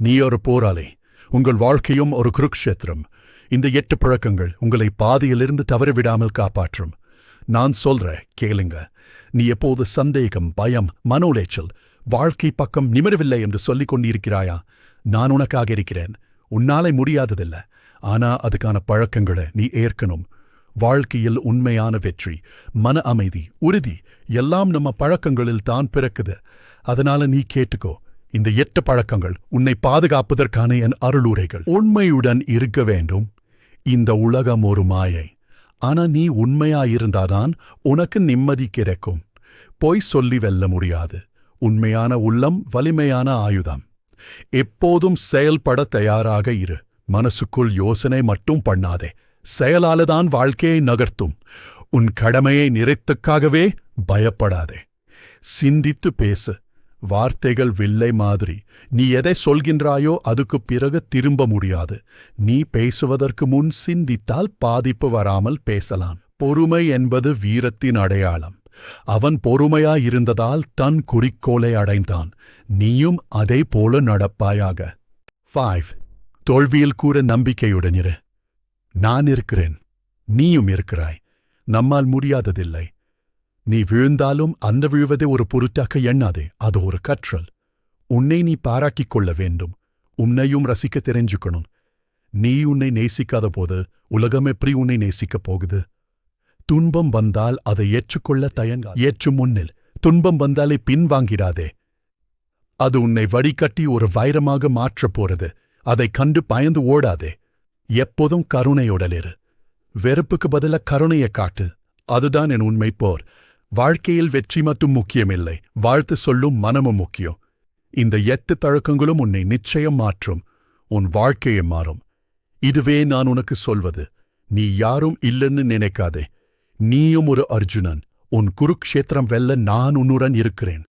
நீ ஒரு போராளி உங்கள் வாழ்க்கையும் ஒரு குருக்ஷேத்திரம். இந்த எட்டு பழக்கங்கள் உங்களை பாதியிலிருந்து தவறிவிடாமல் காப்பாற்றும். நான் சொல்ற கேளுங்க. நீ எப்போது சந்தேகம் பயம் மன உளைச்சல் வாழ்க்கை பக்கம் நிமிரவில்லை என்று சொல்லிக் கொண்டிருக்கிறாயா? நான் உனக்காக இருக்கிறேன். உன்னாலே முடியாததில்ல. ஆனா அதுக்கான பழக்கங்களை நீ ஏற்கணும். வாழ்க்கையில் உண்மையான வெற்றி மன அமைதி உறுதி எல்லாம் நம்ம பழக்கங்களில் தான் பிறக்குது. அதனால நீ கேட்டுக்கோ. இந்த எட்டு பழக்கங்கள் உன்னை பாதுகாப்பதற்கான என் அருளுரைகள். உண்மையுடன் இருக்க வேண்டும். இந்த உலகம் ஒரு மாயை. ஆனா நீ உண்மையாயிருந்தாதான் உனக்கு நிம்மதி கிடைக்கும். பொய் சொல்லி வெல்ல முடியாது. உண்மையான உள்ளம் வலிமையான ஆயுதம். எப்போதும் செயல்பட தயாராக இரு. மனசுக்குள் யோசனை மட்டும் பண்ணாதே. செயலாலதான் வாழ்க்கையை நகர்த்தும். உன் கடமையை நிறைத்துக்காகவே பயப்படாதே. சிந்தித்து பேசு. வார்த்தைகள் வில்லை மாதிரி. நீ எதை சொல்கின்றாயோ அதுக்கு பிறகு திரும்ப முடியாது. நீ பேசுவதற்கு முன் சிந்தித்தால் பாதிப்பு வராமல் பேசலாம். பொறுமை என்பது வீரத்தின் அடையாளம். அவன் பொறுமையாயிருந்ததால் தன் குறிக்கோளை அடைந்தான். நீயும் அதே போல நடப்பாயாக. ஃபைவ் தோல்வியில் கூற நம்பிக்கையுடன் இரு. நான் இருக்கிறேன். நீயும் இருக்கிறாய். நம்மால் முடியாததில்லை. நீ விழுந்தாலும் அந்த விழுவதை ஒரு பொருட்டாக எண்ணாதே அது ஒரு கற்றல். உன்னை நீ பாராக்கிக் கொள்ள வேண்டும். உன்னையும் ரசிக்க தெரிஞ்சுக்கணும். நீ உன்னை நேசிக்காத போது உலகம் எப்படி உன்னை நேசிக்கப் போகுது? துன்பம் வந்தால் அதை ஏற்றுக்கொள்ள தயங்க ஏற்று முன்னில். துன்பம் வந்தாலே பின்வாங்கிடாதே அது உன்னை வடிகட்டி ஒரு வைரமாக மாற்றப் போறது. அதை கண்டு பயந்து ஓடாதே. எப்போதும் கருணையுடலிரு வெறுப்புக்கு பதிலா கருணையை காட்டு. அதுதான் என் உண்மை போர். வாழ்க்கையில் வெற்றி மட்டும் முக்கியமில்லை. வாழ்த்து சொல்லும் மனமும் முக்கியம். இந்த எத்து தழக்கங்களும் உன்னை நிச்சயம் மாற்றும். உன் வாழ்க்கையை மாறும். இதுவே நான் உனக்கு சொல்வது. நீ யாரும் இல்லைன்னு நினைக்காதே. நீயும் ஒரு அர்ஜுனன். உன் குருக்ஷேத்திரம் வெல்ல நான் உன்னுடன் இருக்கிறேன்.